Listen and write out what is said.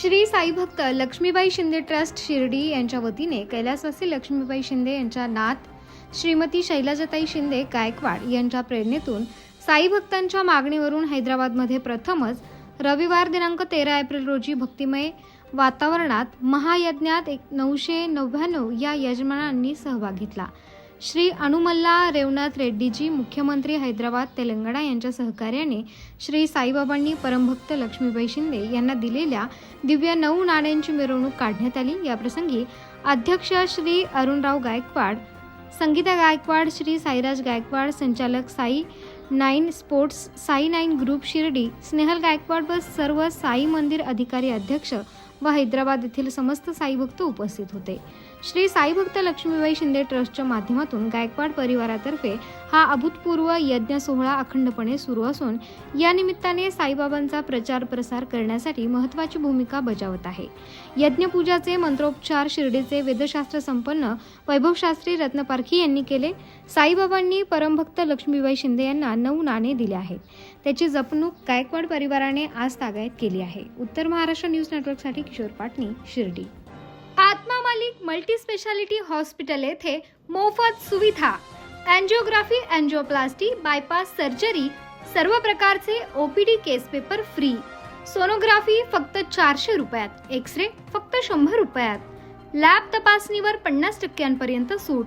श्री साई भक्त लक्ष्मीबाई शिंदे ट्रस्ट शिर्डी यांच्या वतीने कैलासवासी लक्ष्मीबाई शिंदे यांच्या नात श्रीमती शैलाजताई शिंदे गायकवाड यांच्या प्रेरणेतून साई भक्तांच्या मागणीवरून हैदराबादमध्ये प्रथमच रविवार दिनांक तेरा एप्रिल रोजी भक्तिमय वातावरणात महायज्ञात एक नऊशे नव्याण्णव या यजमानांनी सहभाग घेतला. श्री अनुमल्ला रेवनाथ रेड्डीजी मुख्यमंत्री हैदराबाद तेलंगणा यांच्या सहकार्याने श्री साईबाबांनी परमभक्त लक्ष्मीबाई शिंदे यांना दिलेल्या दिव्य नऊ नाण्यांची मिरवणूक काढण्यात आली. याप्रसंगी अध्यक्ष श्री अरुणराव गायकवाड संगीता गायकवाड श्री साईराज गायकवाड संचालक Sai nine sports Sai nine group Shirdi Snehal Gaikwad व सर्व साई मंदिर अधिकारी अध्यक्ष व हैदराबाद येथील समस्त साई भक्त उपस्थित होते. श्री साई भक्त लक्ष्मीबाई शिंदे ट्रस्टच्या माध्यमातून गायकवाड परिवारातर्फे हा अभूतपूर्व यज्ञ सोहळा अखंडपणे सुरू असून या निमित्ताने साईबाबांचा प्रचार प्रसार करण्यासाठी महत्त्वाची भूमिका बजावत आहे. यज्ञपूजाचे मंत्रोपचार शिर्डीचे वेदशास्त्र संपन्न वैभवशास्त्री रत्नपारखी यांनी केले. साईबाबांनी परमभक्त लक्ष्मीबाई शिंदे यांना नऊ नाणे दिले आहेत. त्याची जपणूक गायकवाड परिवाराने आज तागायत केली आहे. उत्तर महाराष्ट्र न्यूज नेटवर्कसाठी Kishor Patni Shirdi. Atma Malik multi speciality hospital येथे मोफत सुविधा. अँजिओग्राफी अँजिओप्लास्टी बायपास सर्जरी सर्व प्रकारचे OPD case paper free. Sonography फक्त चारशे रुपयात एक्स रे फक्त शंभर रुपयात. लॅब तपासणीवर पन्नास टक्क्यांपर्यंत सूट.